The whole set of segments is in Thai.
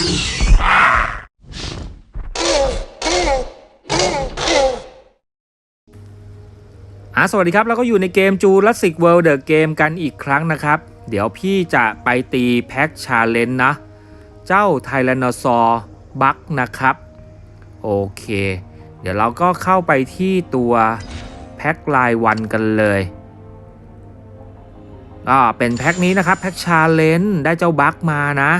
อะสวัสดีครับ แล้วก็อยู่ในเกม Jurassic World The Game กันอีกครั้งนะครับ เดี๋ยวพี่จะไปตีแพ็กชาเลนจ์นะ เจ้าไทแรนซอร์บัคนะครับ โอเค เดี๋ยวเราก็เข้าไปที่ตัวแพ็กรายวันกันเลยก็เป็นแพ็กนี้นะครับ แพ็กชาเลนจ์ได้เจ้าบัคมานะ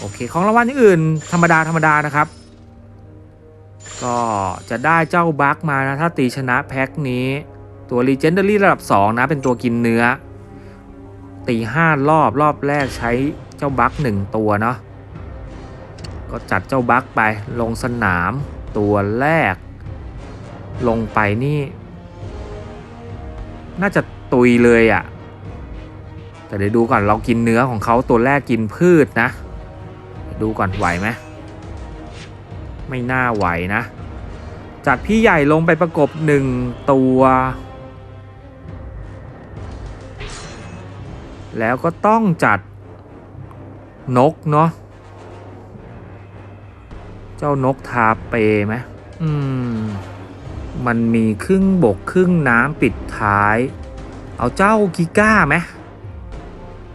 โอเค ของรางวัลอื่น ธรรมดาธรรมดานะครับ ก็จะได้เจ้าบัคมานะ ถ้าตีชนะแพ็คนี้ ตัว Legendary ระดับ 2 นะ เป็นตัวกินเนื้อ ตี 5 รอบรอบแรกใช้เจ้าบัค1ตัวเนาะก็จัดเจ้าบัคไปลงสนามตัวแรก ลงไปนี่ น่าจะตุยเลยอะ่ะแต่เดี๋ยวดูก่อนเรากินเนื้อของเขาตัวแรกกินพืชนะ ดูก่อนไหวไหมไม่น่าไหวนะจัดพี่ใหญ่ลงไปประกบหนึ่งตัว แล้วก็ต้องจัดนกเนาะเจ้านกทาเปไหมอืม มันมีครึ่งบกครึ่งน้ำปิดท้าย เอาเจ้ากิก้าไหม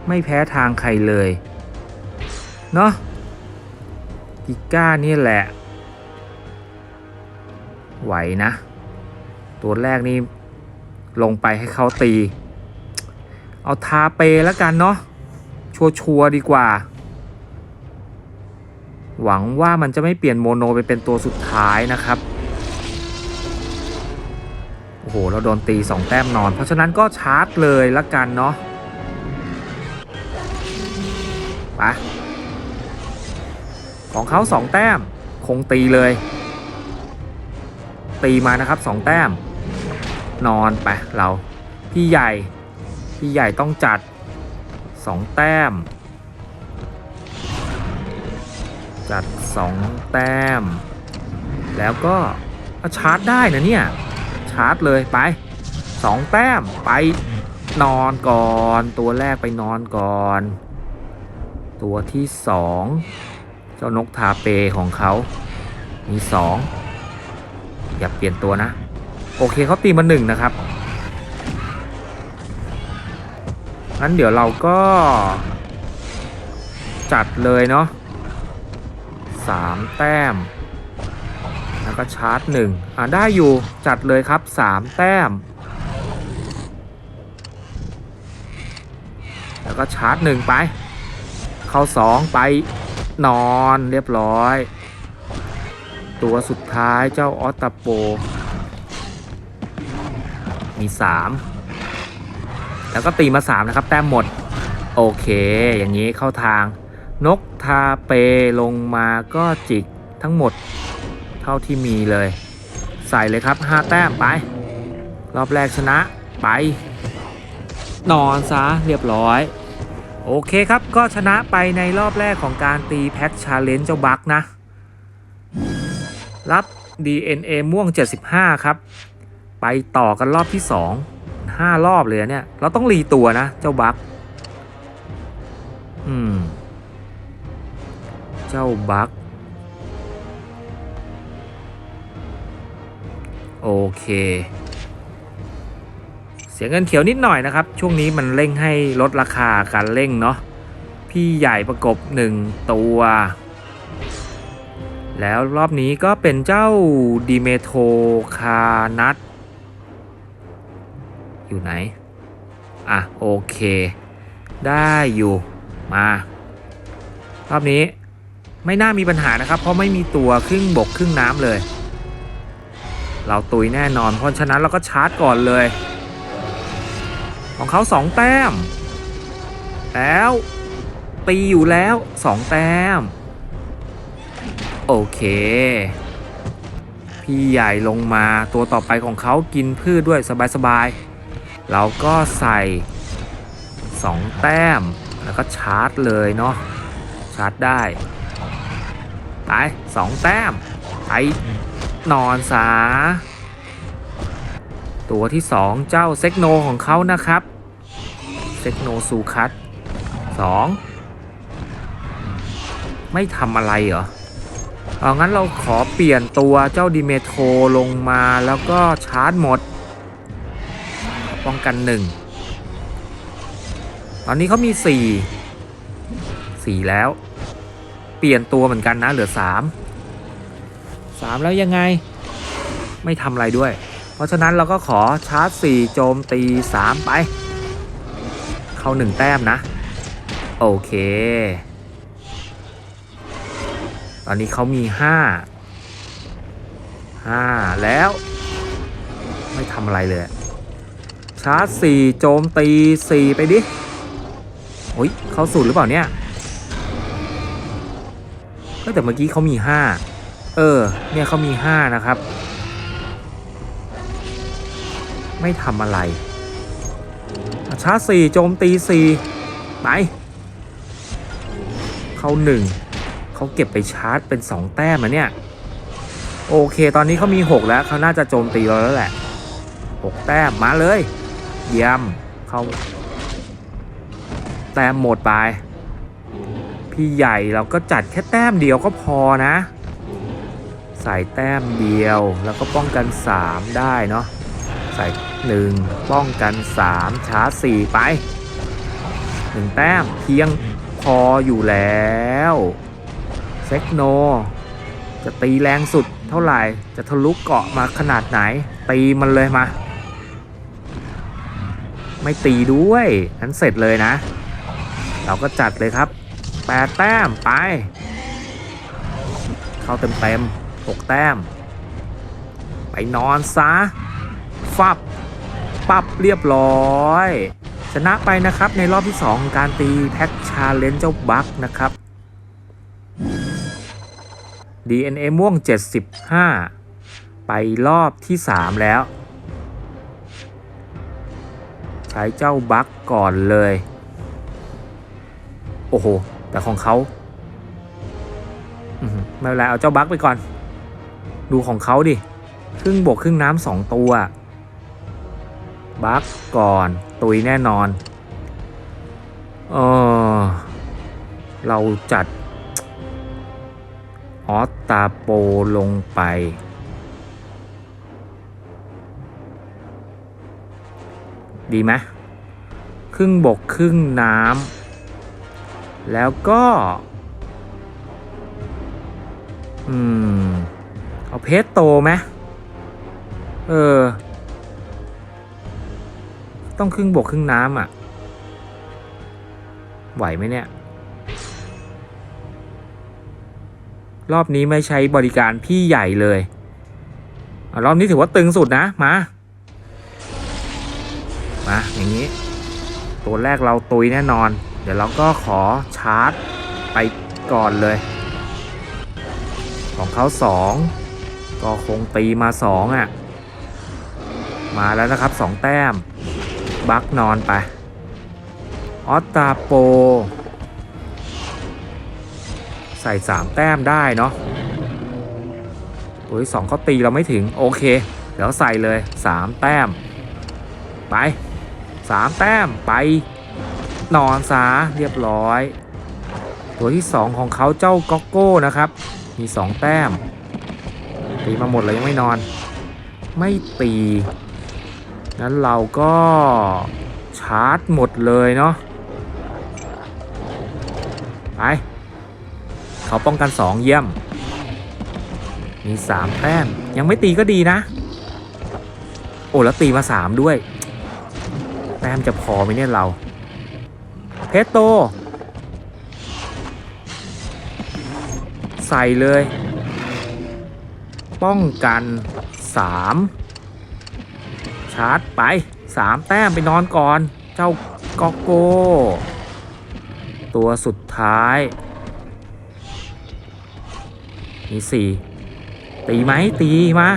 ไม่แพ้ทางใครเลย เนาะ กิก้านี่แหละ ไหวนะ ตัวแรกนี่ลงไปให้เขาตี เอาทาเปแล้วกันเนาะ ชัวชัวร์ดีกว่า หวังว่ามันจะไม่เปลี่ยนโมโนไปเป็นตัวสุดท้ายนะครับ โอ้โห เราโดนตี 2 แต้มนอน เพราะฉะนั้นก็ชาร์จเลยละกันเนาะ ไป ของเขา2 แต้ม คงตีเลย ตีมานะครับ 2 แต้ม นอนไปเรา พี่ใหญ่ พี่ใหญ่ต้องจัด 2 แต้ม จัด 2 แต้ม แล้วก็ชาร์จได้นะเนี่ย ชาร์จเลยไป 2 แต้มไปนอนก่อน ตัวแรกไปนอนก่อน ตัวที่2 เจ้านกทาเปของเขา มี2อย่าเปลี่ยนตัวนะ โอเคเขาตีมาหนึ่งนะครับ งั้นเดี๋ยวเราก็ จัดเลยเนาะสามแต้ม แล้วก็ชาร์จหนึ่งอ่าได้อยู่จัดเลยครับสามแต้ม แล้วก็ชาร์จหนึ่งไป เข้าสองไป นอนเรียบร้อย ตัวสุดท้ายเจ้าออตตาโป มี3แล้วก็ตีมา3นะครับ แต้มหมด โอเค อย่างนี้เข้าทาง นกทาเปลงมาก็จิกทั้งหมด เท่าที่มีเลย ใส่เลยครับ5แต้มไป รอบแรกชนะไป นอนซะเรียบร้อย โอเคครับ ก็ชนะไปในรอบแรกของการตีแพ็กชาเลนจ์เจ้าบักนะ รับ DNA ม่วง 75 ครับ ไปต่อกันรอบที่ 2 5 รอบเลยเนี่ย เราต้องรีตัวนะ เจ้าบักอืม เจ้าบักโอเค เสียเงินเขียวนิดหน่อยนะครับ ช่วงนี้มันเร่งให้ลดราคาการเร่งเนาะพี่ใหญ่ประกบ 1 ตัว แล้วรอบนี้ก็เป็นเจ้าดิเมโทคานัทอยู่ไหน อะ โอเค ได้อยู่มา รอบนี้ไม่น่ามีปัญหานะครับ เพราะไม่มีตัวครึ่งบกครึ่งน้ำเลย เราตุยแน่นอนเพราะฉะนั้นเราก็ชาร์จก่อนเลย ของเขาสองแต้ม แล้ว ตีอยู่แล้วสองแต้ม โอเค พี่ใหญ่ลงมาตัวต่อไปของเขากินพืชด้วยสบายๆเราก็ใส่2แต้ม แล้วก็ชาร์จเลยเนาะชาร์จได้ไป2แต้มไปนอนซา ตัวที่ 2 เจ้าเซกโนของเขานะครับเซกโนซูคัต2ไม่ทำอะไรเหรอเอางั้นเราขอเปลี่ยนตัวเจ้าดิเมโทรลงมาแล้วก็ชาร์จหมด ป้องกันหนึ่งตอนนี้เขามีสี่สี่แล้ว เปลี่ยนตัวเหมือนกันนะเหลือสามสามแล้วยังไง ไม่ทำอะไรด้วย เพราะฉะนั้นเราก็ขอชาร์จสี่โจมตีสามไป เข้าหนึ่งแต้มนะ โอเค ตอนนี้เขามีห้าห้าแล้ว ไม่ทำอะไรเลย ชาร์จสี่โจมตีสี่ไปดิ โอ้ยเขาสูตรหรือเปล่าเนี่ยเอ้ยแต่เมื่อกี้เขามีห้าเออ เนี่ยเขามีห้านะครับ ไม่ทำอะไรชาร์จสี่โจมตีสี่ไป เข้าหนึ่งเขาเก็บไปชาร์จเป็นสองแต้มอะเนี่ย โอเคตอนนี้เขามีหกแล้วเขาน่าจะโจมตีเราแล้วแหละหกแต้มมาเลยเยี่ยมเขาแต้มหมดไป พี่ใหญ่เราก็จัดแค่แต้มเดียวก็พอนะ ใส่แต้มเดียวแล้วก็ป้องกัน 3 ได้เนาะ ใส่1ป้องกัน3ชาร์จ4ไป1แต้มเพียงพออยู่แล้วเซ็กโน จะตีแรงสุดเท่าไหร่ จะทะลุเกาะมาขนาดไหน ตีมันเลยมา ไม่ตีด้วยนั้นเสร็จเลยนะ เราก็จัดเลยครับ8แต้มไป เข้าเต็มเต็มๆ6แต้ม ไปนอนซะ ฟับปับเรียบร้อย ชนะไปนะครับในรอบที่ 2 ของการตีแพ็กชาเลนจ์เจ้าบัคนะครับ DNA ม่วง 75 ไปรอบที่ 3 แล้ว ใช้เจ้าบัคก่อนเลย โอ้โห แต่ของเขาไม่เป็นไรเอาเจ้าบัคไปก่อน ดูของเขาดิ ครึ่งบกครึ่งน้ำสองตัว บัคก่อน ตุยแน่นอนเออเราจัด ออสตาโปลงไป ดีไหมครึ่งบกครึ่งน้ำแล้วก็ อืม เอาเพชรโตไหมเออ ต้องครึ่งบกครึ่งน้ำอะ ไหวไหมเนี่ย รอบนี้ไม่ใช้บริการพี่ใหญ่เลยอรอบนี้ถือว่าตึงสุดนะ มา มาอย่างนี้ ตัวแรกเราตุยแน่นอน เดี๋ยวเราก็ขอชาร์จไปก่อนเลย ของเขาสองก็คงตีมาสองอะ มาแล้วนะครับสองแต้ม บักนอนไป ออสตาโป ใส่สามแต้มได้เนาะโอ้ยสองเขาตีเราไม่ถึง โอเค เดี๋ยวใส่เลยสามแต้ม ไปสามแต้มไป นอนซาเรียบร้อย ตัวที่สองของเขาเจ้าก็อกโก้นะครับ มีสองแต้ม ตีมาหมดเลยยังไม่นอน ไม่ตี งั้นเราก็ชาร์จหมดเลยเนาะไปเขาป้องกันสองเยี่ยม มีสามแต้ม ยังไม่ตีก็ดีนะ โอ้แล้วตีมาสามด้วย แต้มจะพอไหมเนี่ยเรา เพชรโต ใส่เลย ป้องกันสาม ชาร์จไปสามแต้มไปนอนก่อน เจ้ากอกโก้ ตัวสุดท้าย มีสี่ตีไหมตีมา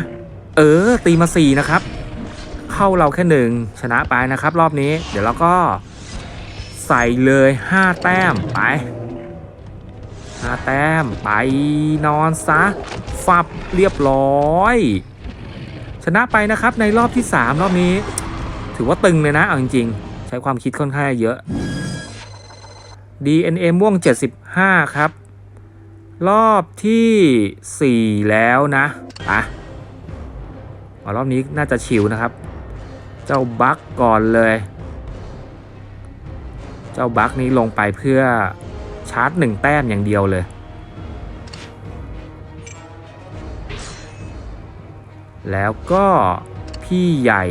เออ ตีมาสี่นะครับ เข้าเราแค่หนึ่งชนะไปนะครับ รอบนี้ เดี๋ยวเราก็ใส่เลยห้าแต้มไปห้าแต้มไปนอนซะ ฟับเรียบร้อย นะไปนะครับในรอบที่ 3 รอบนี้ ถือว่าตึงเลยนะเอาจริงๆ ใช้ความคิดค่อนข้างเยอะ DNA ม่วง 75 ครับ รอบที่ 4 แล้วนะอะรอบนี้น่าจะชิวนะครับ เจ้าบัคก่อนเลย เจ้าบัคนี้ลงไปเพื่อชาร์จหนึ่งแต้มอย่างเดียวเลย แล้วก็พี่ใหญ่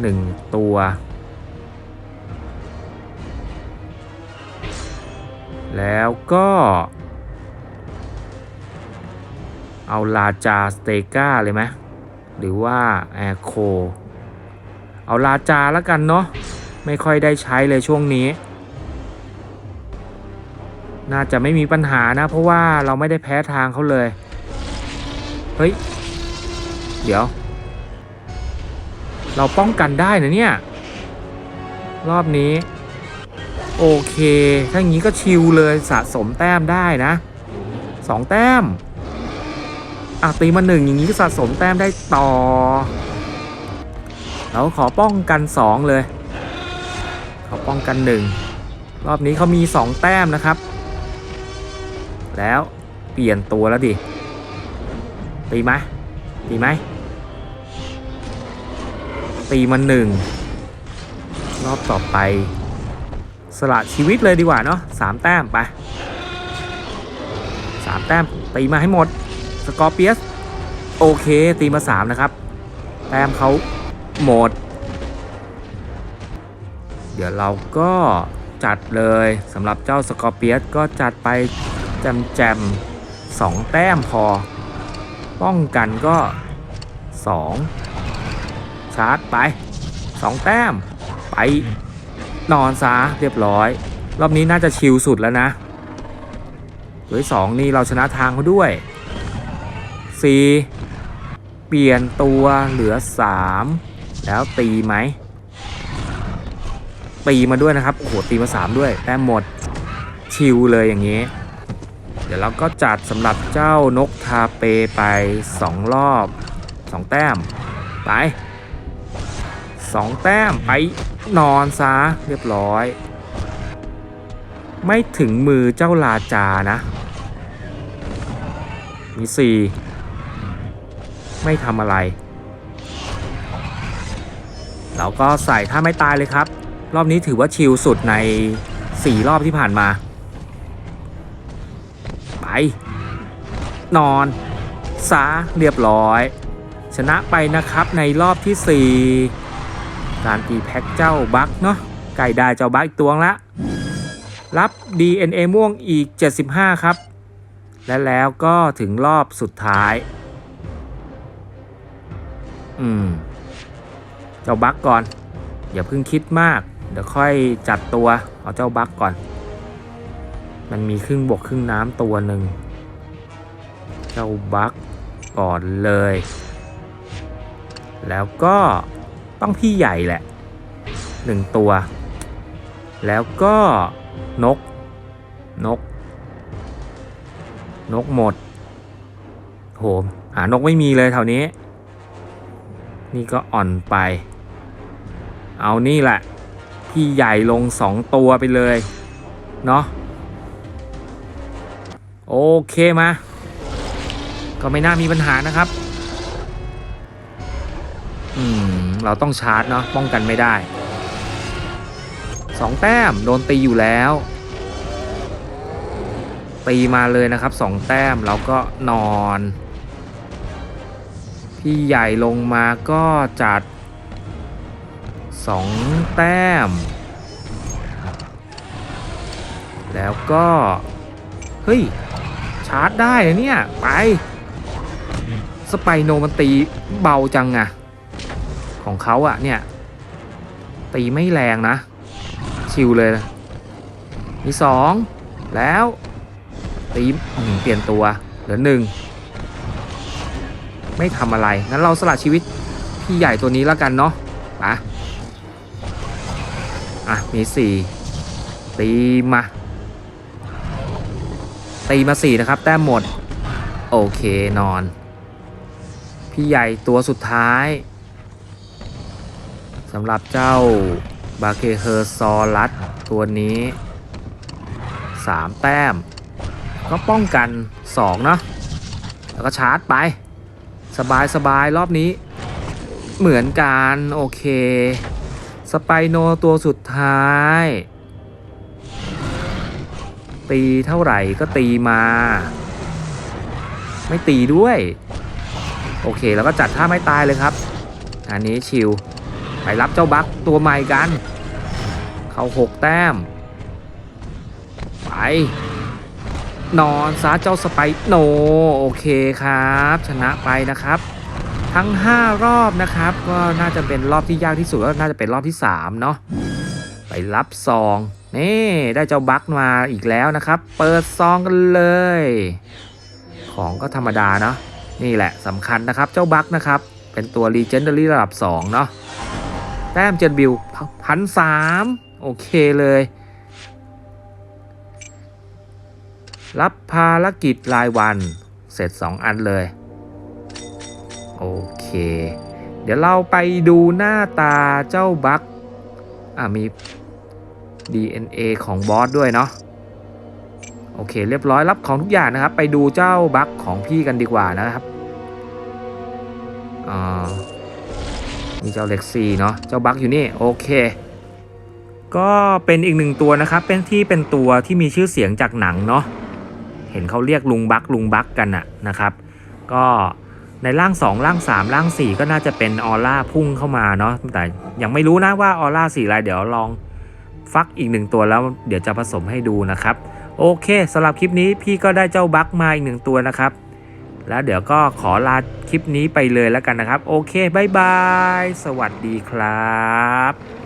หนึ่งตัว แล้วก็ เอาลาจาสเตกาเลยไหมหรือว่าแอร์โค เอาลาจาแล้วกันเนาะ ไม่ค่อยได้ใช้เลยช่วงนี้ น่าจะไม่มีปัญหานะ เพราะว่าเราไม่ได้แพ้ทางเขาเลย เฮ้ย เดี๋ยว เราป้องกันได้นะเนี่ย รอบนี้ โอเค ถ้างี้ก็ชิลเลยสะสมแต้มได้นะสองแต้มอะตีมาหนึ่งอย่างนี้ก็สะสมแต้มได้ต่อ เราขอป้องกันสองเลย ขอป้องกันหนึ่งรอบนี้เขามีสองแต้มนะครับ แล้วเปลี่ยนตัวแล้วดิ ตีไหมตีไหม ตีมาหนึ่งรอบต่อไป สละชีวิตเลยดีกว่าเนาะสามแต้มไปสามแต้มตีมาให้หมด สกอร์เปียส โอเค ตีมาสามนะครับ แต้มเขาหมด เดี๋ยวเราก็จัดเลยสำหรับเจ้าสกอร์เปียสก็จัดไปแจมแจมสองแต้มพอ ป้องกันก็สองาร์จไปสองแต้ม ไปนอนซะเรียบร้อย รอบนี้น่าจะชิลสุดแล้วนะด้วยสองนี่เราชนะทางเขาด้วยสี่เปลี่ยนตัวเหลือสามแล้วตีไหม ตีมาด้วยนะครับ โอ้โห ตีมาสามด้วย แต้มหมด ชิลเลยอย่างนี้ เดี๋ยวเราก็จัดสำหรับเจ้านกทาเปไปสองรอบสองแต้ม ไป สองแต้มไปนอนซะเรียบร้อย ไม่ถึงมือเจ้าลาจานะ มีสี่ไม่ทำอะไร เราก็ใส่ถ้าไม่ตายเลยครับ รอบนี้ถือว่าชิลสุดใน 4 รอบที่ผ่านมา ไป นอนซะเรียบร้อย ชนะไปนะครับในรอบที่ 4 การตีแพ็กเจ้าบัคเนาะไก่ได้เจ้าบัคอีกตัวละ รับ DNA ม่วงอีก 75 ครับ และแล้วก็ถึงรอบสุดท้าย อืม เจ้าบัคก่อน อย่าเพิ่งคิดมาก เดี๋ยวค่อยจัดตัว เอาเจ้าบัคก่อน มันมีครึ่งบกครึ่งน้ำตัวหนึ่ง เจ้าบัคก่อนเลย แล้วก็ ต้องพี่ใหญ่แหละหนึ่งตัว แล้วก็นก นก นกหมดโหหานกไม่มีเลยแถวนี้ นี่ก็อ่อนไป เอานี่แหละ พี่ใหญ่ลงสองตัวไปเลย เนาะโอเคมา ก็ไม่น่ามีปัญหานะครับ อืม เราต้องชาร์จเนาะป้องกันไม่ได้สองแต้มโดนตีอยู่แล้ว ตีมาเลยนะครับสองแต้มแล้วก็นอน พี่ใหญ่ลงมาก็จัดสองแต้ม แล้วก็ เฮ้ย ชาร์จได้เนี่ย ไป สไปโนมันตีเบาจังอะ ของเขาอะเนี่ย ตีไม่แรงนะ ชิวเลยนะมีสองแล้วตีเปลี่ยนตัวเหลือหนึ่งไม่ทำอะไร งั้นเราสละชีวิตพี่ใหญ่ตัวนี้แล้วกันเนาะไปะอะ มีสี่ตีมา ตีมาสี่นะครับ แต้มหมด โอเคนอน พี่ใหญ่ตัวสุดท้าย สำหรับเจ้าบาเคเฮอร์ซอรัสตัวนี้ 3 แต้ม ก็ป้องกัน 2 เนาะแล้วก็ชาร์จไป สบายสบายรอบนี้ เหมือนกัน โอเค สไปโนตัวสุดท้าย ตีเท่าไหร่ก็ตีมา ไม่ตีด้วย โอเค แล้วก็จัดท่าไม่ตายเลยครับ อันนี้ชิล ไปรับเจ้าบัคตัวใหม่กัน เขาหกแต้ม ไป นอนซะเจ้าสไปโนโอเคครับ ชนะไปนะครับ ทั้ง 5 รอบนะครับ ก็น่าจะเป็นรอบที่ยากที่สุดก็น่าจะเป็นรอบที่ 3 เนาะไปรับซองนี่ได้เจ้าบัคมาอีกแล้วนะครับ เปิดซองกันเลย ของก็ธรรมดาเนาะนี่แหละสำคัญนะครับเจ้าบัคนะครับ เป็นตัว Legendary ระดับ 2 เนาะ แต้มเจนบิลพันสามโอเคเลย รับภารกิจรายวัน เสร็จ 2 อันเลย โอเค เดี๋ยวเราไปดูหน้าตาเจ้าบัคอะมี DNA ของบอสด้วยเนาะโอเค เรียบร้อยรับของทุกอย่างนะครับ ไปดูเจ้าบัคของพี่กันดีกว่านะครับอ่า นี่เจ้าเล็กซี่เนาะเจ้าบัคอยู่นี่โอเค ก็เป็นอีกหนึ่งตัวนะครับเป็นที่เป็นตัวที่มีชื่อเสียงจากหนังเนาะเห็นเขาเรียกลุงบักลุงบักกันอะนะครับ ก็ในร่าง 2 ร่าง 3 ร่าง 4 ก็น่าจะเป็นออร่าพุ่งเข้ามาเนาะแต่ยังไม่รู้นะว่าออร่าสีอะไรเดี๋ยวลองฟักอีกหนึ่งตัวแล้วเดี๋ยวจะผสมให้ดูนะครับ โอเคสำหรับคลิปนี้พี่ก็ได้เจ้าบักมาอีกหนึ่งตัวนะครับ แล้วเดี๋ยวก็ขอลาคลิปนี้ไปเลยแล้วกันนะครับ โอเคบายบาย สวัสดีครับ